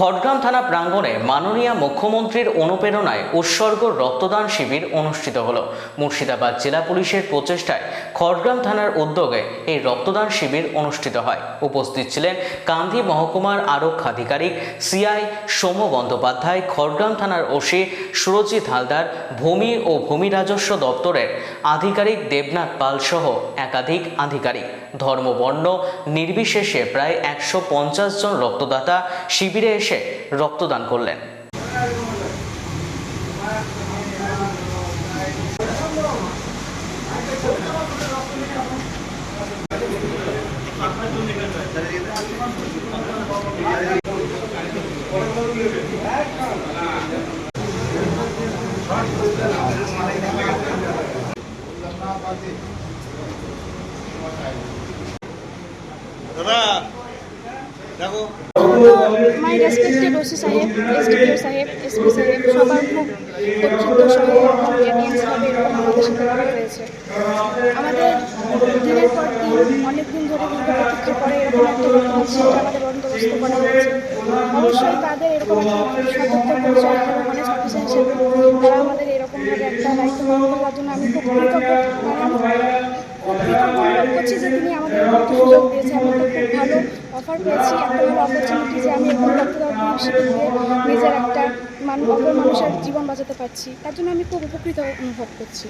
খড়গ্রাম থানা প্রাঙ্গণে মাননীয় মুখ্যমন্ত্রীর অনুপ্রেরণায় উৎসর্গ রক্তদান শিবির অনুষ্ঠিত হলো। মুর্শিদাবাদ জেলা পুলিশের প্রচেষ্টায় খড়গ্রাম থানার উদ্যোগে এই রক্তদান শিবির অনুষ্ঠিত হয়। উপস্থিত ছিলেন কান্দি মহকুমার আরক্ষা আধিকারিক সিআই সৌম্য বন্দ্যোপাধ্যায়, খড়গ্রাম থানার ওসি সুরজিৎ হালদার, ভূমি ও ভূমি রাজস্ব দপ্তরের আধিকারিক দেবনাথ পাল সহ একাধিক আধিকারিক। ধর্মবর্ণ নির্বিশেষে প্রায় একশো পঞ্চাশ জন রক্তদাতা শিবিরে এসে রক্তদান করলেন। দাদা মাই রেসপেক্টেড ওসি সাহেব এসডিপিও সাহেব এসপি সাহেব সবার খুব কর্তৃত্ব সহ অডিয়েন্সভাবে এরকম আমাদের সাথে হয়েছে। আমাদের দিনের পর দিন, অনেক দিন ধরে দীর্ঘ প্রতীক্ষার পরে এরকম একটা আমাদের বন্দোবস্ত করা হয়েছে অবশ্যই তাদের এরকম একটা সতর্ক পরিচয় এবং অনেক অফিসার হিসেবে তারা আমাদের এরকমভাবে একটা দায়িত্ব পালন করার জন্য আমি খুব কৃতজ্ঞ। করছি যে তিনি আমাদের সুযোগ দিয়েছে আমি একটা খুব ভালো অফার পেয়েছি একটা অপরচুনিটি যে আমি এরকম রক্তদান নিজের একটা মান অপর মানুষের জীবন বাঁচাতে পারছি। তার জন্য আমি খুব উপকৃত অনুভব করছি।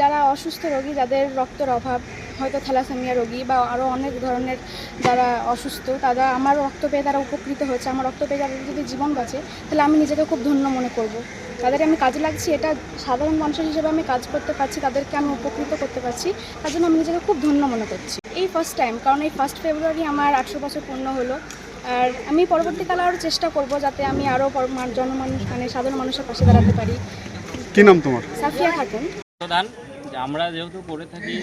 যারা অসুস্থ রোগী, যাদের রক্তের অভাব, হয়তো থ্যালাসেমিয়া রোগী বা আরও অনেক ধরনের যারা অসুস্থ, তারা আমার রক্ত পেয়ে তারা উপকৃত হয়েছে আমার রক্ত পেয়ে যাদের যদি জীবন বাঁচে, তাহলে আমি নিজেকে খুব ধন্য মনে করব। তাদের আমি কাজে লাগছি, এটা সাধারণ মানুষের হিসেবে আমি কাজ করতে পারছি, তাদেরকে আমি উপকৃত করতে পারছি। তার জন্য আমি নিজেকে খুব ধন্য মনে করছি। এই ফার্স্ট টাইম কারণ এই ফার্স্ট ফেব্রুয়ারি আমার আটশো বছর পূর্ণ হলো। আর আমি পরবর্তীকালে আরও চেষ্টা করব যাতে আমি আরও জনমানুষ মানে সাধারণ মানুষের পাশে দাঁড়াতে পারি। কি নাম তোমার? সাফিয়া খাতুন। রক্তদান আমরা যেহেতু করে থাকি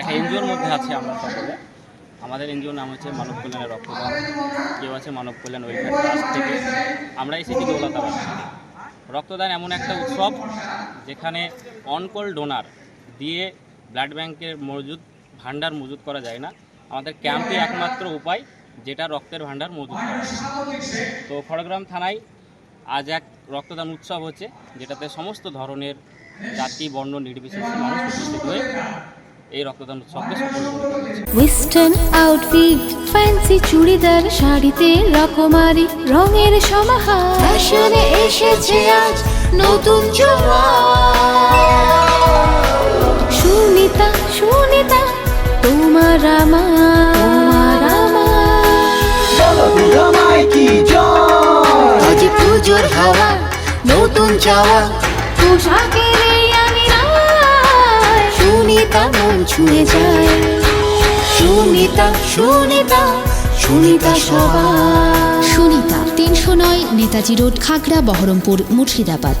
একটা এনজিওর মধ্যে আছি আমরা সকলে। আমাদের এনজিওর নাম হচ্ছে মানব কল্যাণের রক্তদান। কেউ আছে মানব কল্যাণ ওয়েলফেয়ার ট্রাস্ট থেকে। আমরা এসেছি দৌলতাবাদ। রক্তদান এমন একটা উৎসব যেখানে অনকল ডোনার দিয়ে ব্লাড ব্যাংকের মজুদ ভাণ্ডার মজুদ করা যায় না। আমাদের ক্যাম্পে একমাত্র উপায় যেটা রক্তের ভাণ্ডার মজুদ করা। তো খড়গ্রাম থানায় আজ এক রক্তদান উৎসব হচ্ছে, যেটাতে সমস্ত ধরনের জাতি, বর্ণ, নির্বিশেষে মানুষ উপস্থিত হয়ে এই রক্তদান উৎসবকে সফল ওয়েস্টার্ন আউটফিট ফ্যান্সি চুড়িদার, শাড়িতে রকমারি, রঙের সমাহার। ফ্যাশনে এসেছে আজ নতুন সুনিতা তোমার আমার আজ পুজোর হাওয়া নতুন চাওয়া। পোশাকের এই আঙিনায় সুনিতা মন ছুঁয়ে যায়। সুনিতা সুনিতা সুনিতা সবার। সুনিতা তিনশো নয় নেতাজি রোড খাগড়া বহরমপুর মুর্শিদাবাদ।